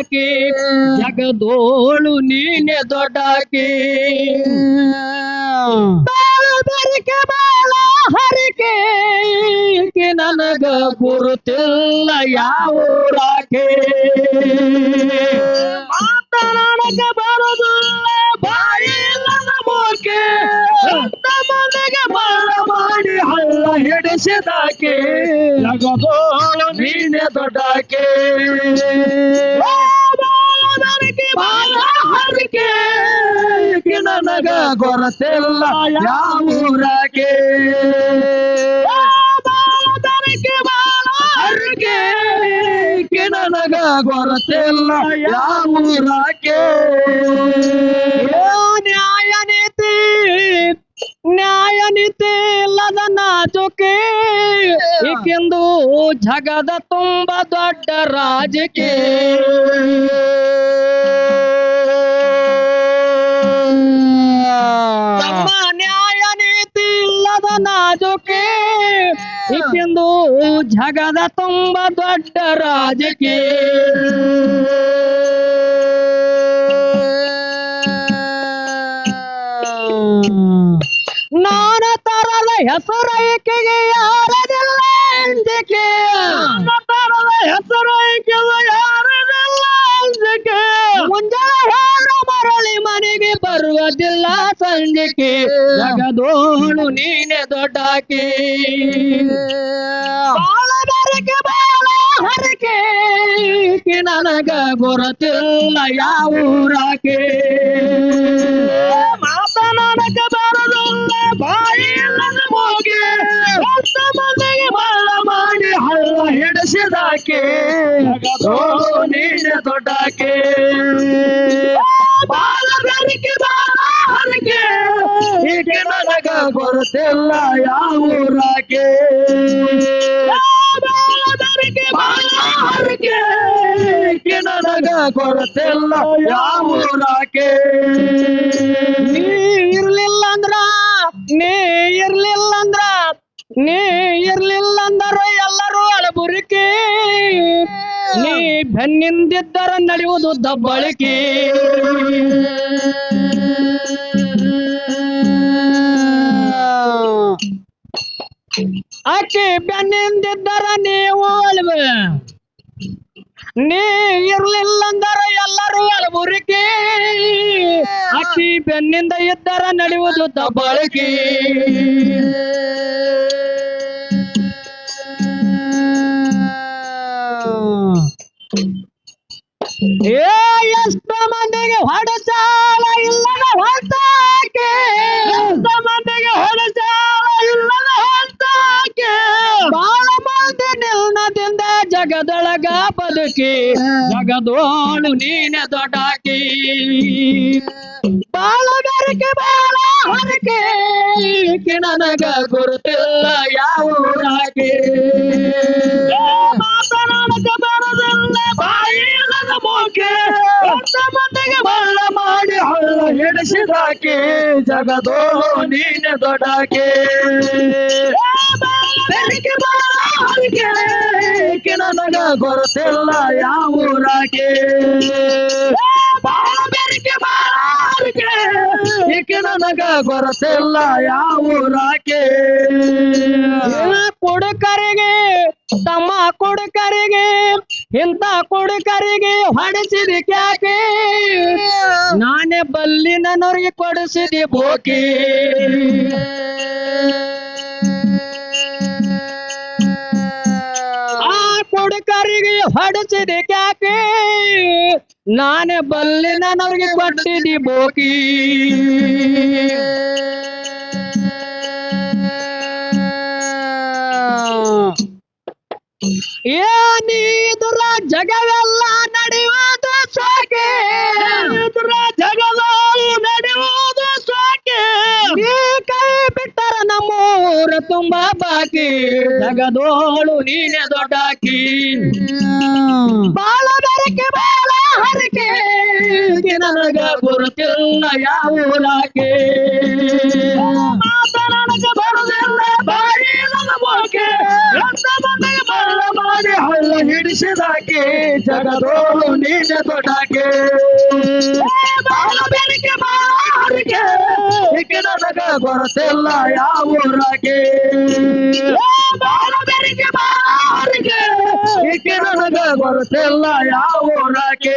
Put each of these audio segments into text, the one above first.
ಹಿಡಿಸಿದಾಕಿ ಜಗದೋಳು ನೀನೆ ದೊಡ್ಡಾಕಿ. ಬೆರಕೆ ಬಾಳ ಹರಿಕೆ ನನಗ ಗುರುತಿಲ್ಲ ಯಾವೂರಾಕೆ ಮಾತನಾಡಕ್ಕೆ ಬಾಯಿ ಬಾಯಿಲ್ಲದ ಮೋಕೆ ಎಂತ ಮನೆಗೆ ಬಾಳ ಮಾಡಿ ಹಳ್ಳ ಹಿಡಿಸಿದಾಕೆ. ಜಗದೋಳು ಹರಿಕೆ ಈಕೆ ನನಗ ಗೊರತಿಲ್ಲ ಯಾವೂರಾಗೆ ನ್ಯಾಯ ನೀತಿ ನ್ಯಾಯ ನೀತಿ ಇಲ್ಲದ ನಾಚುಕೆ ಏಕೆಂದು ಜಗದ ತುಂಬ ದೊಡ್ಡ ರಾಜಕೀಯ ಇಲ್ಲದ ಇಂದು ಜಗದ ತುಂಬ ದೊಡ್ಡ ರಾಜಕೆ ನಾನ ತರದ ಹೆಸರೈಕೆಗೆ ಯಾರದಿಲ್ಲ. ಸಂಜೆಗೆ ಜಗದೋಳು ನೀನೆ ದೊಡ್ಡಾಕಿ. ಹರಕೆ. ನನಗ ಗೊರತಿಲ್ಲ ಯಾವೂರಾಕೆ ಮಾತನ ಬರದಿಲ್ಲ ಕೊರತಿಲ್ಲ ಯಾವೂರಾಕೆ? ನೀ ಇರ್ಲಿಲ್ಲ ಅಂದ್ರ ನೀ ಇರ್ಲಿಲ್ಲ ಅಂದ್ರ ನೀ ಇರ್ಲಿಲ್ಲ ಅಂದ್ರು ಎಲ್ಲರೂ ಅಳಬುರಿಕೆ. ನೀ ಬೆನ್ನಿಂದಿದ್ದರ ನಡೆಯುವುದು ದಬ್ಬಳಿಕೆ. ಅಕ್ಕಿ ಬೆನ್ನಿಂದ ಇದ್ದರ ನಡೆಯುವುದು ದಬ್ಬಳಿಕೆ ಏ, ಎಷ್ಟು ಮಂದಿಗೆ ಹೊಡೆಚಾಲ ಇಲ್ಲದ ಹೊತ್ತಾಕೆ. ಎಷ್ಟು ಮಂದಿಗೆ ಹೊಡೆಚಾಲ ಇಲ್ಲದ ಹೊತ್ತಾಕೆ. ಬಾಳ ಮಂದಿ ನಿಲ್ನದಿಂದ ಜಗದೊಳಗ ಬದುಕಿ. ಜಗದೋಳು ನೀನೆ ದೊಡ್ಡಾಕಿ. ನನಗ ಗುರುತಿಲ್ಲ ಯಾವ ಊರಾಗಿ? ಮಾತನಾಡಕ ಬರದಿಲ್ಲ ಬಾಯಿಲ್ಲದ ಮೋಕೆ. ಮಂದಿಗೆ ಬಾಳ ಮಾಡಿ ಹಳ್ಳ ಹಿಡಿಸಿದಾಕೆ. ಜಗದೋ ನೀನೆ ದೊಡಾಕೆ ಬೆರಕೆ ಬಾಳ ಯಾವ ಊರಾಗೆ? ಗೊತ್ತಿಲ್ಲ ಯಾವ ಊರಾಗೆ ಕುಡುಕರಿಗೆ, ತಮ್ಮ ಕುಡುಕರಿಗೆ, ಇಂಥ ಕುಡುಕರಿಗೆ ಹೊಡೆಸಿದ ಕ್ಯಾಕೆ? ನಾನೇ ಬಲ್ಲಿ ನನ್ನವ್ರಿಗೆ ಕೊಡಿಸಿದಿ ಬೋಕಿ ನಾನೇ ಬಲ್ಲಿ ನನಗೆ ಕೊಟ್ಟಿದ್ದಿ ಬೋಕಿ. ಏನಿದ್ರ ಜಗವೆಲ್ಲ ನಡೆಯುವುದು ಸೋಕೆ. ಇದ್ರ ಜಗವ ನಡೆಯುವುದು ಸೋಕೆ. ಕೈ ಬಿಟ್ಟರ ನಮ್ಮೂರ ತುಂಬಾ ಬಾಕಿ. ಜಗದೋಳು ನೀನೆ ದೊಡ್ಡಾಕಿ. ಬಾಳ ಬೆರಕೆ ಗುರುತಿಲ್ಲ ಯಾವ ನನಗೆ ಬರಲ ಮಾಡಿ ಹಳ್ಳ ಹಿಡಿಸಿದಾಕೆ. ಜಗದೋಳು ನೀನೆ ತೊಡಾಕೆ ಬಾಳ ಬೆರಕೆ ಬಾಳ ಹರಕೆ ಈಕೆ ನನಗ ಗೊತ್ತಿಲ್ಲ ಯಾವ ಗೊತ್ತಿಲ್ಲ ಯಾವ ರಾಕೆ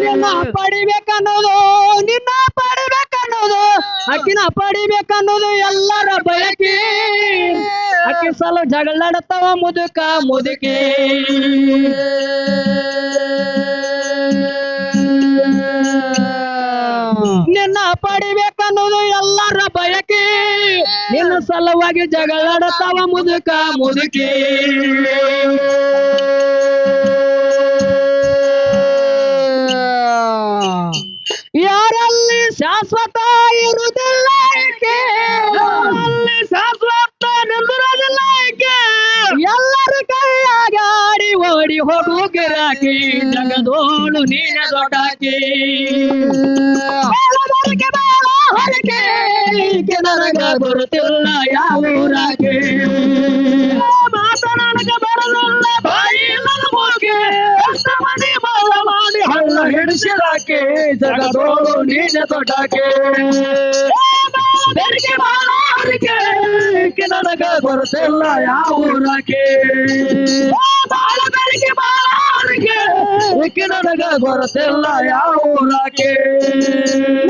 ನಿನ್ನ ಪಡಿಬೇಕನ್ನೋದು ನಿನ್ನ ಪಡಿಬೇಕನ್ನೋದು, ಅಕ್ಕಿನ ಪಡಿಬೇಕನ್ನೋದು ಎಲ್ಲರ ಬಯಕೆ. ಅಕ್ಕಿ ಸಲ ಜಗಳಾಡತ್ತವ ಮುದುಕ ಮುದುಕಿ. ನಿನ್ನ ಪಡಿಬೇಕನ್ನೋದು ಎಲ್ಲರ ಬಯಕೆ. ನಿನ್ನ ಸಲುವಾಗಿ ಜಗಳಾಡತ್ತವ ಮುದುಕ ಮುದುಕಿ. ಗಿರಾಕಿ ಜಗದೋಳು ನೀನ ದೊಡ್ಡಾಕಿ. ಹೊರಕೆ ಈಕೆ ನನಗ ಬರುತ್ತಿಲ್ಲ ಯಾವ ಊರಾಗೆ. ಮಾತನಾಡಕ ಬರಲಿಲ್ಲ ಬಾಯಿ ನನ್ನ ಮೂಗೆ ಅಷ್ಟ ಮನೆ ಬಾಳ ಮಾಡಿ ಹಳ್ಳ ಹಿಡಿಸಿದಾಕೆ. ಜಗದೋಳು ನೀನ ದೊಡ್ಡಾಕೆ. ಬೆರಿಗೆ ಬಾಳ ಹೊರಕೆ ಈಕೆ ನನಗ ಬರುತ್ತಿಲ್ಲ ಯಾವ ಊರಾಗೆ. ನನಗ ಬರುತ್ತಿಲ್ಲ ಯಾವ ಊರಾಗೆ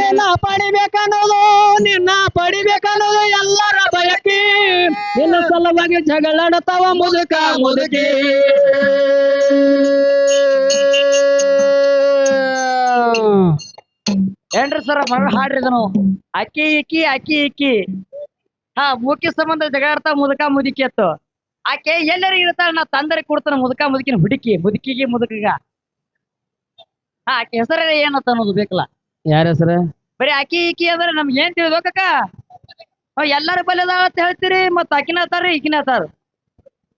ನಿನ್ನ ಪಡಿಬೇಕನ್ನೋದು ನಿನ್ನ ಪಡಿಬೇಕನ್ನೋದು ಎಲ್ಲರ ಬಯಕೆ. ನಿನ್ನ ಸಲುವಾಗಿ ಜಗಳಾಡತಾವ ಮುದುಕ ಮುದುಕಿ. ಏನ್ರಿ ಸರ್ ಮರ ಹಾಡ್ರಿ ಇದನ್ನು? ಅಕ್ಕಿ ಇಕ್ಕಿ ಅಕ್ಕಿ ಇಕ್ಕಿ. ಹಾ ಮುಖ್ಯ ಸಂಬಂಧ ಜಗಾಡ್ತಾ ಮುದುಕ ಮುದುಕಿ ಅತ್ತು ಆಕೆ ಎಲ್ಲರ ಇರ್ತಾಳ ನಾ ತಂದರೆ ಕೊಡ್ತಾನ ಮುದುಕ ಮುದುಕಿನ ಹುಡುಕಿ ಮುದುಕಿಗೆ ಮುದುಕಿಗ. ಹಾ ಆಕೆ ಹೆಸರೇ ಏನತ್ತ ಅನ್ನೋದು ಬೇಕಲ್ಲ. ಯಾರ ಹೆಸರ? ಬರೀ ಆಕಿ ಈಕಿ ಅಂದ್ರೆ ನಮ್ಗೆ ಏನ್ ತಿಳಿಬೇಕಕ್ಕ ಅವ್ ಎಲ್ಲಾರ ಬಲ್ಯದ ಅಂತ ಹೇಳ್ತೀರಿ ಮತ್ ಆಕಿನ ಅತ್ತಾರ ಈಕಿನ ಅತ್ತಾರ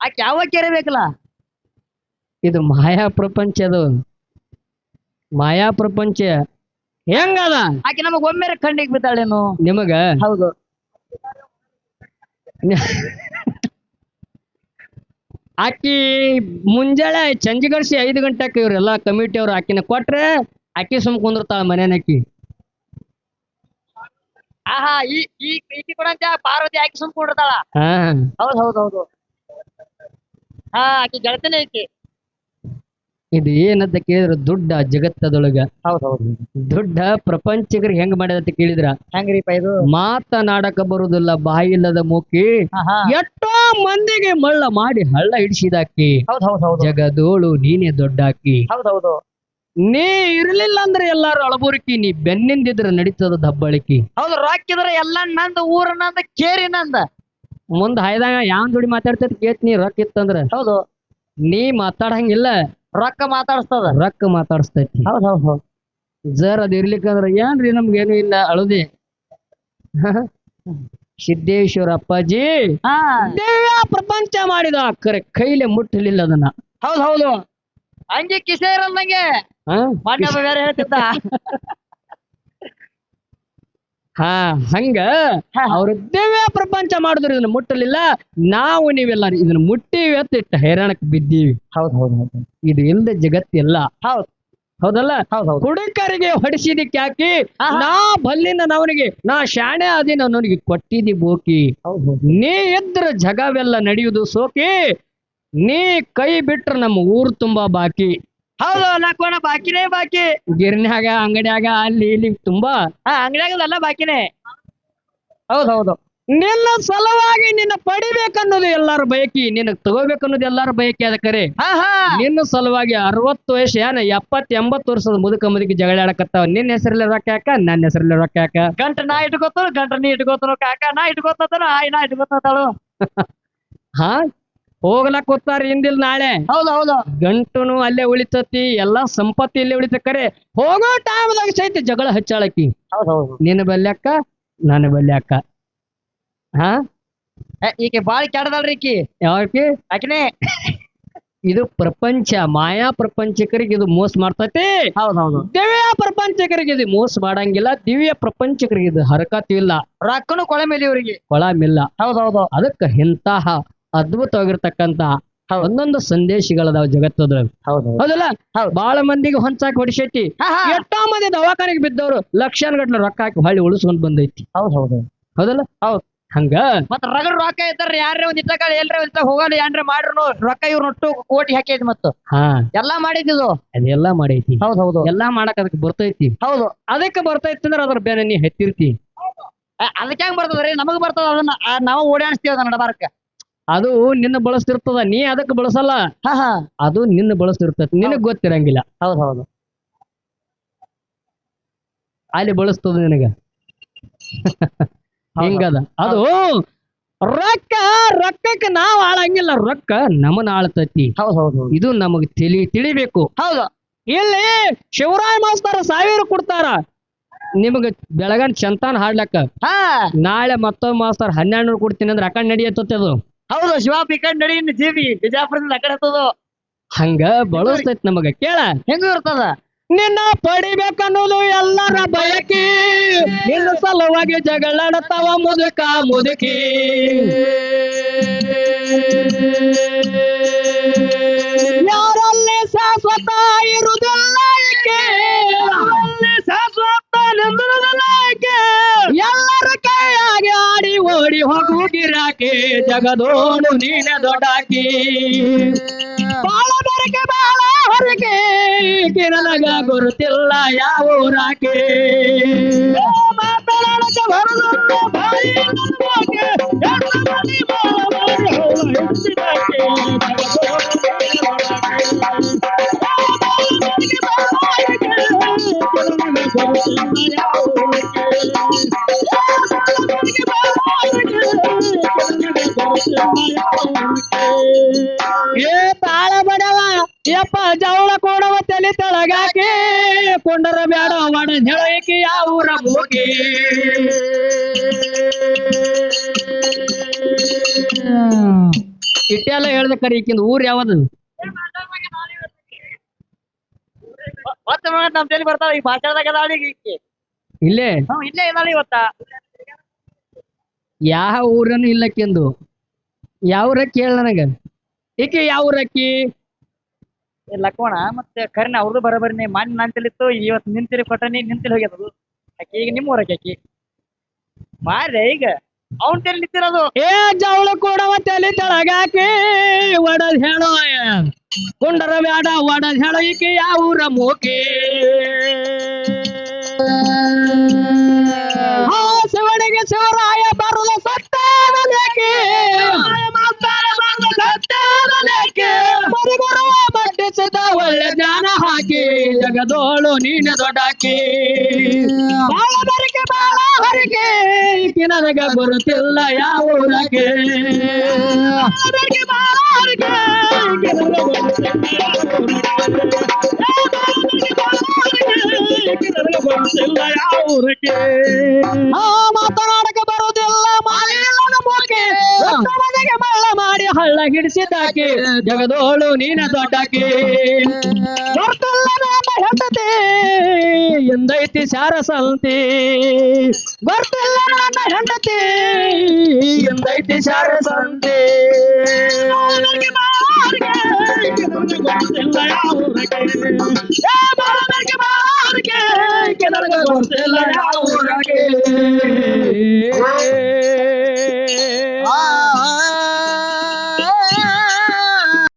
ಆಕೆ ಯಾವ ಕೆರೆ ಬೇಕಲ್ಲ? ಇದು ಮಾಯಾ ಪ್ರಪಂಚ ಅದು. ಮಾಯಾ ಪ್ರಪಂಚ. ಹೆಂಗದ ಆಕೆ ನಮಗ್ ಒಮ್ಮೆ ಕಣ್ಣಿಗೆ ಬಿದ್ದಾಳೇನು? ನಿಮಗ? ಹೌದು. ಆಕಿ ಮುಂಜಾನೆ ಸಂಜೆಗರ್ಸಿ ಐದು ಗಂಟೆಗೆ ಇವರೆಲ್ಲ ಕಮಿಟಿ ಅವರು ಆಕಿನ ಕೊಟ್ರೆ ಆಕಿ ಸುಮ್ ಕುಂದಿರ್ತಾಳ ಆಕಿ. ಆಹಾ ಈ ಈ ಈಕಿ ಕೂಡ ಅಂತ ಪಾರ್ವತಿ ಆಕಿ ಸುಮ್ ಕುಂದಿರ್ತಾಳ. ಹೌದ್ ಹೌದ್ ಹೌದು. ಹಾ ಆಕಿ ಗೆಳತಿನೇ ಐತಿ ಇದು ಏನಂತ ಕೇಳಿದ್ರ ದುಡ್ಡ ಜಗತ್ತದೊಳಗ. ಹೌದ್ ಹೌದು. ದುಡ್ಡ ಪ್ರಪಂಚಕರಿಗೆ ಹೆಂಗ್ ಮಾಡ್ಯದಂತ ಕೇಳಿದ್ರ? ಹೆಂಗ್ರಿಪ್ಪ ಇದು? ಮಾತನಾಡಕ ಬರುದಿಲ್ಲ ಬಾಯಿಲ್ಲದ ಮೂಕಿ. ಎಷ್ಟೋ ಮಂದಿಗೆ ಮಳ್ಳ ಮಾಡಿ ಹಳ್ಳ ಹಿಡಿಸಿದಾಕಿ. ಹೌದ್ ಹೌದ್ ಹೌದು. ಜಗದೋಳು ನೀನೇ ದೊಡ್ಡಾಕಿ. ಹೌದೌದು ಹೌದು. ನೀ ಇರ್ಲಿಲ್ಲ ಅಂದ್ರೆ ಎಲ್ಲಾರು ಅಳಬುರುಕಿ ನೀ ಬೆನ್ನಿಂದಿದ್ರೆ ನಡೀತದ ದಬ್ಬಳಿಕಿ. ಹೌದು ರೊಕ್ಕಿದ್ರೆ ಎಲ್ಲ ನಂದ ಊರ ನಂದ ಕೇರಿ ನಂದ. ಮುಂದ್ ಹಾಯ್ದಾಗ ಯಾವ ಜೋಡಿ ಮಾತಾಡ್ತೈತಿ ಕೇತ್ ನೀ ರೊಕ್ಕ ಇತ್ತಂದ್ರ? ಹೌದು. ನೀ ಮಾತಾಡಂಗಿಲ್ಲ. ರೊಕ್ಕ ಮಾತಾಡಿಸ್ತದ. ರೊಕ್ಕ ಮಾತಾಡಿಸ್ತೈತಿ. ಹೌದು ಹೌದ್ ಹೌದ್. ಜರ್ ಅದ್ ಇರ್ಲಿಕ್ಕಂದ್ರ ಏನ್ರಿ ನಮ್ಗೇನು ಇಲ್ಲ ಅಳುದಿ? ಸಿದ್ದೇಶ್ವರ ಅಪ್ಪಾಜಿ ಹಾ. ದಿವ್ಯ ಪ್ರಪಂಚ ಮಾಡಿದ. ಕರೆ ಕೈಲೆ ಮುಟ್ಟಲಿಲ್ಲ ಅದನ್ನ. ಹೌದ್ ಹೌದು. ಹಂಗೆ ಕಿಸೆ ಇರಂದಂಗೆ ಹಾ? ಬೇರೆ ಹೇಳ್ತಿದ್ದ. ಹಾ ಹಂಗ ಹಾ. ಅವ್ರ ದಿವ್ಯ ಪ್ರಪಂಚ ಮಾಡಿದ್ರು ಇದನ್ನ ಮುಟ್ಟಲಿಲ್ಲ. ನಾವು ನೀವೆಲ್ಲ ಇದನ್ನ ಮುಟ್ಟಿವಿ ಅಂತ ಇಟ್ಟ ಹೈರಾಣಕ್ಕೆ ಬಿದ್ದೀವಿ. ಹೌದ್ ಹೌದ್ ಹೌದು. ಇದು ಇಲ್ದ ಜಗತ್ತಿಲ್ಲ ಹೌದ್. ಹೌದಲ್ಲ? ಹೌದ್ ಹೌದು ಕುಡುಕರಿಗೆ ಹೊಡಿಸಿದಕ್ಕೆ ಹಾಕಿ. ನಾ ಬಲ್ಲಿನ ನವನಿಗೆ ನಾ ಶಾಣೆ ಆದಿನ ನನಗೆ ಕೊಟ್ಟಿದಿ ಬೋಕಿ. ನೀ ಇದ್ರ ಜಗವೆಲ್ಲ ನಡೆಯುವುದು ಸೋಕಿ. ನೀ ಕೈ ಬಿಟ್ರ ನಮ್ಮ ಊರ್ ತುಂಬಾ ಬಾಕಿ. ಹೌದು ನಾಕೋಣ ಬಾಕಿನೇ ಬಾಕಿ. ಗಿರ್ನ್ಯಾಗ ಅಂಗಡಿಯಾಗ ಅಲ್ಲಿ ಇಲ್ಲಿ ತುಂಬಾ. ಅಂಗಡಿಯಾಗ ಅಂಗಡಿಯಾಗದಲ್ಲ ಬಾಕಿನೇ. ಹೌದೌದು. ಹೌದು ನಿನ್ನ ಸಲುವಾಗಿ ನಿನ್ನ ಪಡಿಬೇಕನ್ನೋದು ಎಲ್ಲಾರ ಬಯಕಿ ನಿನ್ನ ತಗೋಬೇಕನ್ನೋದು ಎಲ್ಲಾರ ಬಯಕಿ ಅದ ಕರೆ ಹಾ ಹಾ. ನಿನ್ನ ಸಲುವಾಗಿ ಅರವತ್ತು ವಯಸ್ಸು ಏನ ಎಪ್ಪತ್ ಎಂಬತ್ತು ವರ್ಷದ ಮುದುಕ ಮುದುಕಿ ಜಗಳಾಡಕತ್ತಾವ ನಿನ್ನ ಹೆಸರಲ್ಲಿ ರೊಕ್ಕ ಯಾಕ ನನ್ನ ಹೆಸರಲ್ಲಿ ರೊಕ್ಕ ಯಾಕ ಗಂಟ ನಾ ಇಟ್ಕೋತಾರ ಗಂಟ ನೀ ಇಟ್ಕೋತಾರ ಕಾಕ. ನಾ ಇಟ್ಕೋತಾರ ಆಯ್ ನಾ ಇಟ್ಕೋತಾಳು ಹಾ ಹೋಗ್ಲಕ್ ಕೂತಾರ ಹಿಂದಿಲ್ ನಾಳೆ. ಹೌದು ಹೌದು. ಗಂಟುನು ಅಲ್ಲೇ ಉಳಿತತಿ ಎಲ್ಲಾ ಸಂಪತ್ತಿ ಇಲ್ಲೇ ಉಳಿತ ಕರೆ ಹೋಗೋ ಟೈಮ್ದಾಗ ಸಹಿತ ಜಗಳ ಹಚ್ಚಾಳಕಿ. ನಿನ್ನ ಬಲ್ಯಾಕ ನನ್ನ ಬಲ್ಯಾಕ. ಹಾ? ಈಕೆ ಬಾಳ ಕೆಡದಲ್ರಿ ಈಕಿ. ಯಾಕೆ ಆಕಿನೇ. ಇದು ಪ್ರಪಂಚ ಮಾಯಾ ಪ್ರಪಂಚಕರಿಗೆ ಇದು ಮೋಸ ಮಾಡ್ತತಿ. ಹೌದೌದು. ಹೌದು ದಿವ್ಯ ಪ್ರಪಂಚಕರಿಗೆ ಇದು ಮೋಸ ಮಾಡಂಗಿಲ್ಲ ದಿವ್ಯ ಪ್ರಪಂಚಕರಿಗೆ ಇದು ಹರಕತ್ ಇಲ್ಲ. ರೊಕ್ಕನು ಕೊಳಮೇಲಿ ಮೇಲೆ ಇವರಿಗೆ. ಕೊಳಮಿಲ್ಲ ಮಿಲ್ಲ ಹೌದು ಅದಕ್ಕ ಇಂತಹ ಅದ್ಭುತವಾಗಿರ್ತಕ್ಕಂತ ಒಂದೊಂದು ಸಂದೇಶಗಳದಾವ ಜಗತ್ತದ್ರಾಗ ಹೌದು. ಹೌದಲ್ಲ? ಬಹಳ ಬಾಳ ಮಂದಿಗೆ ಹೊಂಚಾಕ್ ಹೊಡಿಸೈತಿ. ಎಷ್ಟೋ ಮಂದಿ ದವಾಖಾನೆಗೆ ಬಿದ್ದವರು ಲಕ್ಷಾನ್ ಗಟ್ಲೆ ರೊಕ್ಕ ಹಾಕಿ ಹೊಳ್ಳಿ ಉಳಿಸ್ಕೊಂಡ್ ಬಂದೈತಿ. ಹೌದ್ ಹೌದು ಹೌದಲ್ಲ? ಹೌದ್. ಹಂಗ? ಮತ್ತ ರಗಡ್ ರೊಕ್ಕ ಇದ್ದಾರ ಯಾರೇ ಒಂದ್ ಇತ್ತಾಗ ಎಲ್ರ? ಒಂದ್ ಹೋಗಲ್ಲ ಏನ್ರ? ಮಾಡ್ರು ರೊಕ್ಕ ಇವ್ರ ಒಟ್ಟು ಕೋಟಿ ಹಾಕೈತಿ ಮತ್ತ. ಹಾ. ಎಲ್ಲಾ ಮಾಡಿದ್ದು ಅದೆಲ್ಲಾ ಮಾಡೈತಿ. ಹೌದ್ ಹೌದು ಎಲ್ಲಾ ಮಾಡಕ್ ಅದಕ್ಕೆ ಬರ್ತೈತಿ. ಹೌದು. ಅದಕ್ಕೆ ಬರ್ತೈತಿ ಅಂದ್ರ ಅದ್ರ ಬೇರೆ ನೀ ಹೆತ್ತಿರ್ತಿ. ಅದಕ್ಕೆ ಹೆಂಗ್ ಬರ್ತದ್ರಿ? ನಮಗ್ ಬರ್ತದ ಅದನ್ನ ನಾವು ಓಡಾಣಿಸ್ತೀವಿ ಅದನ್ನ ನಡಬಾರಕ. ಅದು ನಿನ್ನ ಬಳಸ್ತಿರ್ತದ ನೀ ಅದಕ್ಕೆ ಬಳಸಲ್ಲ. ಹಾ ಹಾ. ಅದು ನಿನ್ನ ಬಳಸ್ತಿರ್ತದ ನಿನಗ್ ಗೊತ್ತಿರಂಗಿಲ್ಲ. ಹೌದ್ ಹೌದು. ಅಲ್ಲಿ ಬಳಸ್ತದ ನಿನಗ. ಹಿಂಗದ. ಅದು ರೊಕ್ಕ ರೊಕ್ಕಕ್ಕೆ ನಾವ್ ಆಳಂಗಿಲ್ಲ. ರೊಕ್ಕ ನಮನ್ ಆಳ್ತತಿ. ಹೌದ್ ಹೌದು ಇದು ನಮಗ್ ತಿಳಿ ತಿಳಿಬೇಕು. ಹೌದು. ಇಲ್ಲಿ ಶಿವರಾಯ ಮಾಸ್ತರ ಸಾವಿರ ಕೊಡ್ತಾರ. ನಿಮಗ ಬೆಳಗನ್ ಚಂತಾನ್ ಹಾಡ್ಲಕ್ಕ. ಹಾ. ನಾಳೆ ಮತ್ತೊಮ್ಮೆ ಮಾಸ್ತರ್ ಹನ್ನೆರಡು ನೂರು ಕೊಡ್ತೀನಿ ಅಂದ್ರೆ ಅಕಂಡ್ ನಡಿಯತ್ತೆ ಅದು. ಹೌದು ಶಿವ ಪಿಕಂಡ್ ನಡಿ ಜೀವಿ ಬಿಜಾಪುರದಿಂದ ಅಕಡೆ ಕಡೆ ಹತ್ತದು. ಹಂಗ ಬಳಸ್ತೈತಿ ನಮಗ. ಕೇಳ. ಹೆಂಗ ಇರ್ತದ? ನಿನ್ನ ಪಡಿಬೇಕನ್ನೋದು ಎಲ್ಲರ ಬಯಕೆ. ನಿನ್ನ ಸಲುವಾಗಿ ಜಗಳಾಡತಾವ ಮುದುಕ ಮುದುಕಿ. ಯಾರಲ್ಲಿ ಶಾಶ್ವತ ಇರುವುದಿಲ್ಲ. ಶಾಶ್ವತ ಎಲ್ಲರ ಕೈಯಾಗಿ ಆಡಿ ಓಡಿ ಹೋಗು ಜಗದೋಡು ನೀನೆ ದೊಡ್ಡಾಕಿ. ಬಾಳ ಬೆರಕೆ ಬಾಳ ಹೊರಗೆ ಕಿರಣಗ ಗುರುತಿಲ್ಲ ಯಾವ ಊರಾಕೆ ಮಾತನಾಡಕ್ಕೆ ಬರದು ಬಾಯಿ ನಡುವಾಗೆ, ಕೊಂಡರ ಬ್ಯಾಡ ಒಡ ಹೇಳಕ್ಕೆ ಯಾವ ಊರ ಹೋಗಿ? ಇಟ್ಟೆಲ್ಲ ಹೇಳ್ದ ಕರಿ ಈಕಿಂದ ಊರ್ ಯಾವದು? ಮತ್ತೆ ನಮ್ ತಲೆ ಬರ್ತಾವ ಈ ಭಾಷಣದಾಗ ಅದಾಳ ಈಗ ಈಕಿ. ಇಲ್ಲೇ? ಹ್ಮ್ ಇಲ್ಲೇ ಇದಾಳ ಇವತ್ತ. ಯಾವ ಊರನ್ನು ಇಲ್ಲಕ್ಕೆಂದು? ಯಾವ್ರ ಕೇಳ ನನಗ? ಈಕೆ ಯಾವ ಲಕ್ಕೋಣ ಮತ್ತೆ ಕರ್ನ ಅವ್ರದ್ದು ನೀ ಮಾನ್ ನಂತಲಿತ್ತು ತಲಿತ್ತು ಇವತ್ತು ನಿಂತಿರಿ ಕೊಟ್ಟನಿ ನಿಂತಿಲ್ ಹೋಗ್ಯದ ಆಕಿ ಈಗ ನಿಮ್ಮ ಊರಕ್ಕೆ ಆಕಿ. ಮಾರ್ರೆ ಈಗ ಅವನ್ ತಲೆ ನಿಂತಿರೋದು. ಏ ಜವಳ ಕೂಡ ತಲೆ ತೆಳಗಾಕಿ ಒಡದ್ ಹೇಳೋ ಕುಂಡರ ಬ್ಯಾಡ ಒಡದ್ ಹೇಳೋ ಈಕೆ ಯಾವ ಊರ ಮೂಕಿ? ಸವಡಿಗೆ ಶಿವನಿಗೆ ಶಿವರಾಯ ಬರದ ಸತ್ತಾನಲೇಕೆ ಮರಿಗುರುವ ಒಳ್ಳೆ ಜ್ಞಾನ ಹಾಕಿ. ಜಗದೋಳು ನೀನ ದೊಡ್ಡಾಕಿ. ಬಾಳ ಬಾಳ ಹರಿಕೆ. ಕಿನಗ ಗುರುತಿಲ್ಲ ಯಾವ ಊರಕ್ಕೆ. ಬಾಳ ಹರಿಕೆ. ಬರುತ್ತಿಲ್ಲ ಯಾವ ಊರಕ್ಕೆ. ಆ ಹಳ್ಳ ಹಿಡಿಸಿದಾಕಿ ಜಗದೋಳು ನೀನ ದೊಡ್ಡಾಕಿ? ಹೆಂಡತಿ ಎಂದೈತಿ ಸಾರ ಸಂತಿ ಬರ್ತಲ್ಲ ನನ್ನ ಹೆಂಡತಿ ಎಂದೈತಿ ಶಾರ ಸಂತಿ